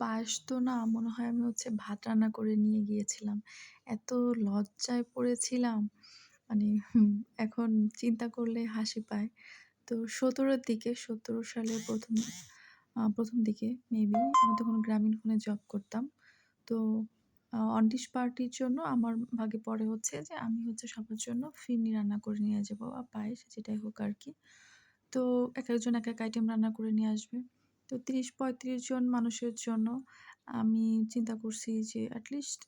পায়েস তো না, মনে হয় আমি হচ্ছে ভাত রান্না করে নিয়ে গিয়েছিলাম। এত লজ্জায় পড়েছিলাম মানে এখন চিন্তা করলে হাসি পায়। তো সতেরোর দিকে ১৭ সালের ১ম আ ১ম দিকে মেবি আমি তখন গ্রামীণ ফোনে জব করতাম। তো, আ অন ডিশ পার্টির জন্য আমার ভাগে পড়ে হচ্ছে যে আমি হচ্ছে সবার জন্য ফিরনি রান্না করে নিয়ে যাব, বা পায়েস, যেটাই হোক আর কি তো এক একজন এক এক আইটেম রান্না করে নিয়ে আসবে। তো ৩০-৩৫ জন মানুষের জন্য আমি চিন্তা করছি যে অ্যাটলিস্ট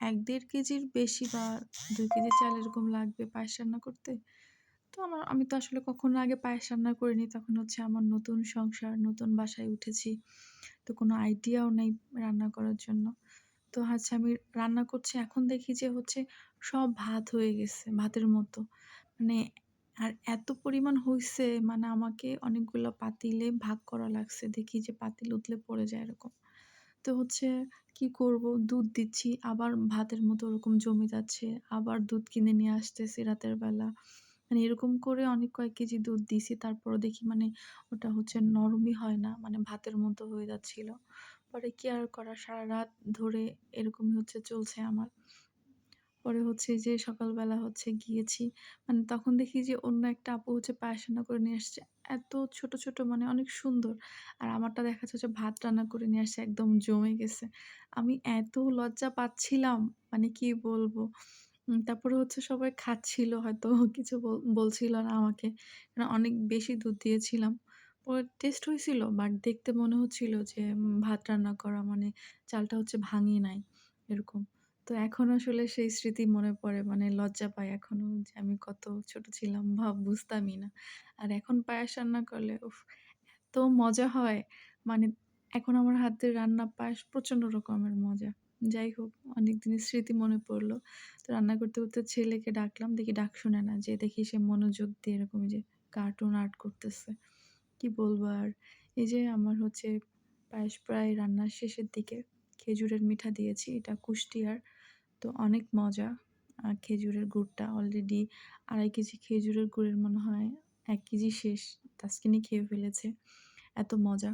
এক ১-১.৫ কেজির বেশি বা দুই কেজি চাল এরকম লাগবে পায়েস রান্না করতে। তো আমার আমি তো আসলে কখনো আগে পায়েস রান্না করিনি। তখন হচ্ছে আমার নতুন সংসার, নতুন বাসায় উঠেছি। তো কোনো আইডিয়াও নেই রান্না করার জন্য। তো আচ্ছা আমি রান্না করছি এখন দেখি যে হচ্ছে সব ভাত হয়ে গেছে, ভাতের মতো। মানে আর এত পরিমাণ হইছে মানে আমাকে অনেকগুলো পাতিলে ভাগ করা লাগছে। দেখি যে পাতিল উতলে পড়ে যায় এরকম। তো হচ্ছে কি করব? দুধ দিচ্ছি, আবার ভাতের মতো ওরকম জমে যাচ্ছে। আবার দুধ কিনে নিয়ে আসতেছি রাতের বেলা। মানে এরকম করে অনেক কয়েক কেজি দুধ দিছি। তারপরও দেখি মানে ওটা হচ্ছে নরমই হয় না। মানে ভাতের মতো হয়ে যাচ্ছিল। পরে কি আর করা? সারারাত ধরে এরকমই হচ্ছে চলছে আমার। পরে হচ্ছে যে সকালবেলা হচ্ছে গিয়েছি। মানে তখন দেখি যে অন্য একটা আপু হচ্ছে পায়েস রান্না করে নিয়ে আসছে। এত ছোট, ছোট মানে অনেক সুন্দর। আর আমারটা দেখা যাচ্ছে ভাত রান্না করে নিয়ে আসছে একদম জমে গেছে। আমি এত লজ্জা পাচ্ছিলাম মানে কি বলব? তারপরে হচ্ছে সবাই খাচ্ছিল হয়তো কিছু বল বলছিল না আমাকে। অনেক বেশি দুধ দিয়েছিলাম। পরে টেস্ট হয়েছিল বাট দেখতে মনে হচ্ছিল যে ভাত রান্না করা মানে চালটা হচ্ছে ভাঙি নাই এরকম। তো এখন আসলে সেই স্মৃতি মনে পড়ে মানে লজ্জা পাই এখনও যে আমি কত ছোট ছিলাম বা বুঝতামই না। আর এখন পায়েস রান্না করলে উফ! এত মজা হয় মানে এখন আমার হাতের রান্না পায়েস প্রচণ্ড রকমের মজা। যাই হোক অনেক দিনের স্মৃতি মনে পড়ল। তো রান্না করতে, করতে ছেলেকে ডাকলাম দেখি ডাক শুনে না। যেয়ে দেখি সে মনোযোগ দিয়ে এরকম যে কার্টুন আর্ট করতেছে। কি বলব আর? এই যে আমার হচ্ছে পায়েস প্রায় রান্নার শেষের দিকে। খেজুরের মিঠা দিয়েছি। এটা কুষ্টিয়ার। তো অনেক মজা। খেজুরের গুড়টা অলরেডি ২.৫ কেজি খেজুরের গুড়ের মনে হয়, এক কেজি শেষ। তাসকিনি খেয়ে ফেলেছে। এত মজা।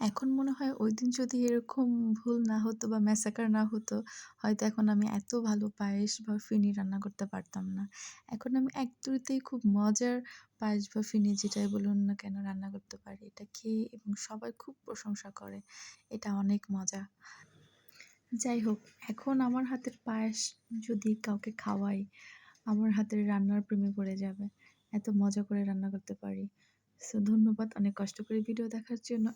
এখন মনে হয় ওই দিন যদি এরকম ভুল না হতো বা ম্যাসাকার না হতো, হয়তো এখন আমি এত ভালো পায়েস বা ফিনি রান্না করতে পারতাম না। এখন আমি ১-২ তেই খুব মজার পায়েস বা ফিনি যেটাই বলুন না কেন রান্না করতে পারি। এটা খেয়ে এবং সবাই খুব প্রশংসা করে। এটা অনেক মজা। যাই হোক এখন আমার হাতের পায়েস যদি কাউকে খাওয়াই, আমার হাতের রান্নার প্রেমে পড়ে যাবে। এত মজা করে রান্না করতে পারি। সো ধন্যবাদ অনেক কষ্ট করে ভিডিও দেখার জন্য।